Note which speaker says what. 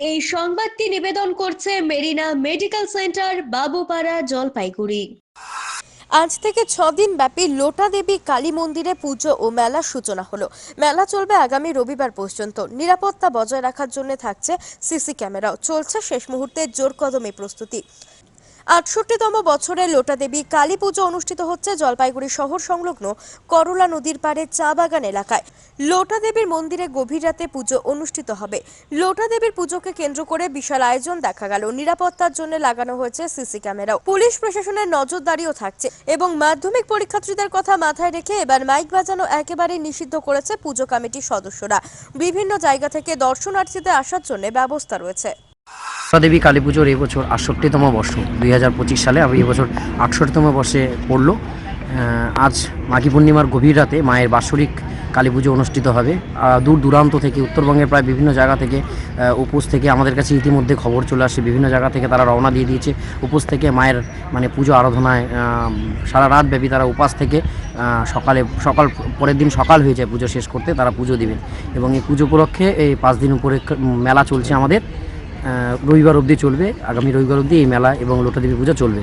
Speaker 1: এই সংবাদটি নিবেদন করছে Marina medical centre, Babupara, Jalpaiguri.
Speaker 2: আজ থেকে ছদিন ব্যাপী লোটা দেবী কালী মন্দিরে পুজো ও মেলা সূচনা হলো। মেলা চলবে আগামী রবিবার পর্যন্ত। নিরাপত্তা বজায় রাখার জন্য থাকছে সিসি ক্যামেরাও। চলছে শেষ মুহূর্তে জোর কদমে প্রস্তুতি। আটষট্টিতম বছরে লোটা দেবী কালী পুজো অনুষ্ঠিত হচ্ছে জলপাইগুড়ি শহর সংলগ্ন করলা নদীর পাড়ে চা বাগান এলাকায়। লোটা দেবীর মন্দিরে গভীর রাতে পুজো অনুষ্ঠিত হবে। লোটা দেবীর পুজোকে কেন্দ্র করে বিশাল আয়োজন দেখা গেল। নিরাপত্তার জন্য লাগানো হয়েছে সিসি ক্যামেরাও। পুলিশ প্রশাসনের নজরদারিও থাকছে এবং মাধ্যমিক পরীক্ষার্থীদের কথা মাথায় রেখে এবার মাইক বাজানো একেবারেই নিষিদ্ধ করেছে পুজো কমিটির সদস্যরা। বিভিন্ন জায়গা থেকে দর্শনার্থীদের আসার জন্য ব্যবস্থা রয়েছে।
Speaker 3: দেবী কালী পুজোর এবছর আটষট্টিতম বর্ষ। দুই হাজার পঁচিশ সালে আমি এবছর আটষট্টিতম বর্ষে পড়ল। আজ মাঘী পূর্ণিমার গভীর রাতে মায়ের বাৎসরিক কালী পুজো অনুষ্ঠিত হবে। দূর দূরান্ত থেকে, উত্তরবঙ্গের প্রায় বিভিন্ন জায়গা থেকে উপোস থেকে আমাদের কাছে ইতিমধ্যে খবর চলে আসে। বিভিন্ন জায়গা থেকে তারা রওনা দিয়ে দিয়েছে। উপোস থেকে মায়ের মানে পুজো আরাধনায় সারা রাত ব্যাপী তারা উপাস থেকে সকালে, সকাল, পরের দিন সকাল হয়ে যায় পুজো শেষ করতে, তারা পুজো দিবেন। এবং এই পুজো উপলক্ষে এই পাঁচ দিন উপরে মেলা চলছে আমাদের। রবিবার অবধি চলবে আগামী রবিবার অবধি এই মেলা এবং লোটাদেবী পূজা চলবে।